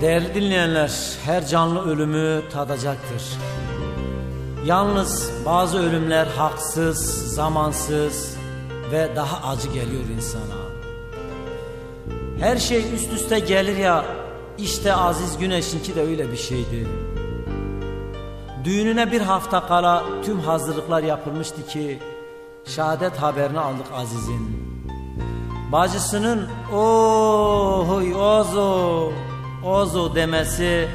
Değerli dinleyenler, her canlı ölümü tadacaktır. Yalnız bazı ölümler haksız, zamansız ve daha acı geliyor insana. Her şey üst üste gelir ya, işte Aziz Güneş'inki de öyle bir şeydi. Düğününe bir hafta kala tüm hazırlıklar yapılmıştı ki şehadet haberini aldık Aziz'in. Bacısının oy ozo ozo demesi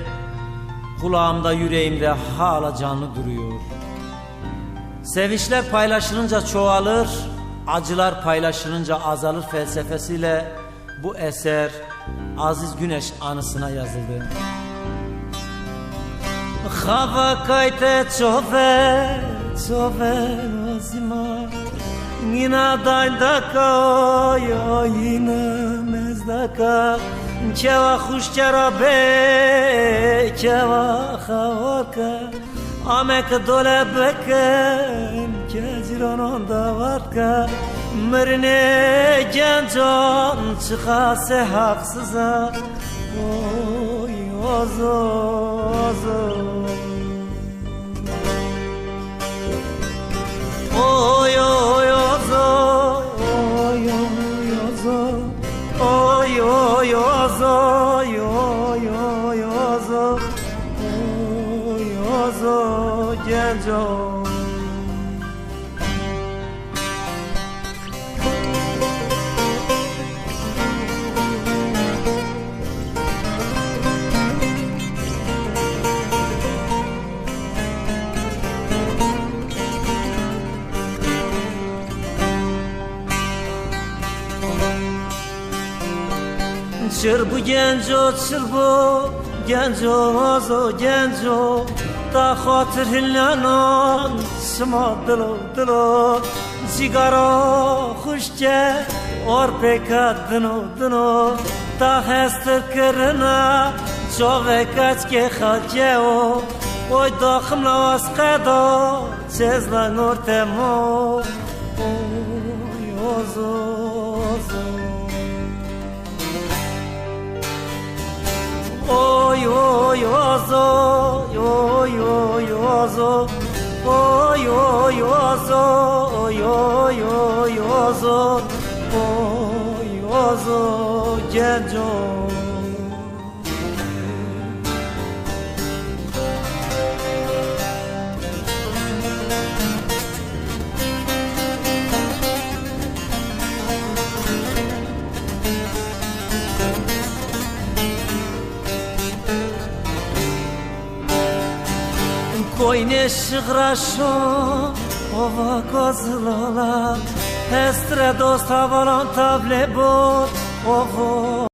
kulağımda yüreğimde hala canlı duruyor. Sevinçler paylaşılınca çoğalır, acılar paylaşılınca azalır felsefesiyle bu eser Aziz Güneş anısına yazıldı. Hava kayte çove, çove azima. Nina daydaka, ya yine mezdaka. Keva huşkera be, keva havaka Amek dole beken ke ciranan da varka Mrine gencan çıkase haksıza. Oy ozo ozo. Oy oy ozo. Oy oy ozo. Oy oy ozo. Oy oy ozo. Oy ozo genco Çır bu genco çır bu genco ozo genco Ta xatir hillanan sma dilo dilo Cigara xuşke or peka dino dino Ta hester kirina Çove kaç ke xalke o Oy daxım la vasqeda Çezla nur temo Oy ozo Oy ozo oy oy ozo oy oy ozo oy oy oy ozo oy ozo genco Koyne şıgraşo ova kozlala Estre dost havalan table bot ovo